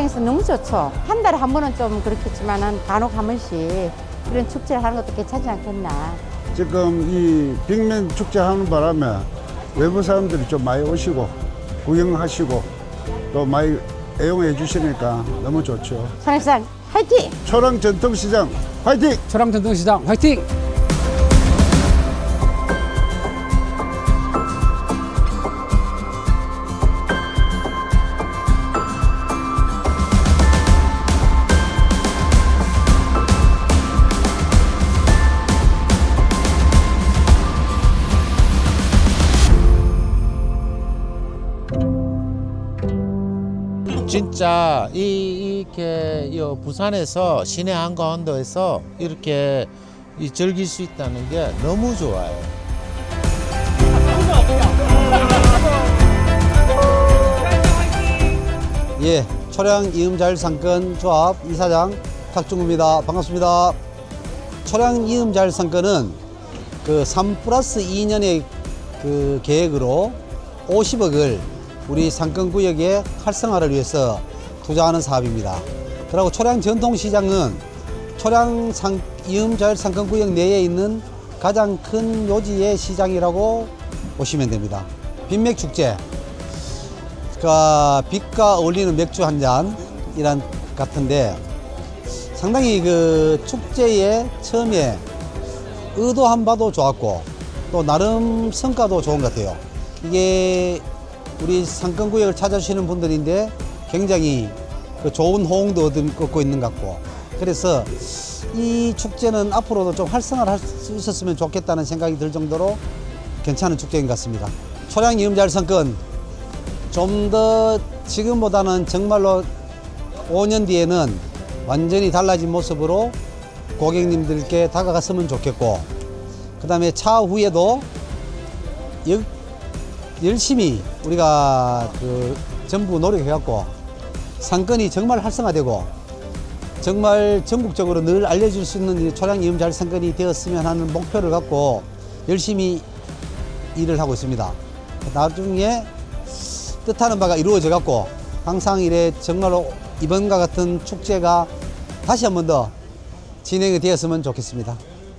너무 좋죠. 한 달에 한 번은 좀 그렇겠지만은 간혹 한 번씩 이런 축제를 하는 것도 괜찮지 않겠나. 지금 이 빅맨 축제 하는 바람에 외부 사람들이 좀 많이 오시고 구경하시고 또 많이 애용해 주시니까 너무 좋죠. 산악산 화이팅! 초랑 전통시장 화이팅! 초랑 전통시장 화이팅! 진짜 이, 이렇게 이 부산에서 시내 한가운데에서 이렇게 이 즐길 수 있다는 게 너무 좋아요. 예, 초량 이음잘 상권 조합 이사장 탁중구입니다. 반갑습니다. 초량 이음잘 상권은 그3 플러스 2년의 그 계획으로 50억을 우리 상권구역의 활성화를 위해서 투자하는 사업입니다. 그리고 초량 전통시장은 초량 상, 이음잘 상권구역 내에 있는 가장 큰 요지의 시장이라고 보시면 됩니다. 빈맥 축제, 그러니까 빛과 어울리는 맥주 한 잔 이란 같은데 상당히 그 축제의 처음에 의도한 바도 좋았고 또 나름 성과도 좋은 것 같아요. 이게 우리 상권구역을 찾아주시는 분들인데 굉장히 그 좋은 호응도 얻- 얻고 있는 것 같고 그래서 이 축제는 앞으로도 좀 활성화를 할 수 있었으면 좋겠다는 생각이 들 정도로 괜찮은 축제인 것 같습니다. 초량 이음잘 상권 좀 더 지금보다는 정말로 5년 뒤에는 완전히 달라진 모습으로 고객님들께 다가갔으면 좋겠고 그 다음에 차후에도 여- 열심히 우리가 그 전부 노력해갖고 상권이 정말 활성화되고 정말 전국적으로 늘 알려줄 수 있는 이 초량 이음잘 상권이 되었으면 하는 목표를 갖고 열심히 일을 하고 있습니다. 나중에 뜻하는 바가 이루어져 갖고 항상 이래 정말로 이번과 같은 축제가 다시 한 번 더 진행이 되었으면 좋겠습니다.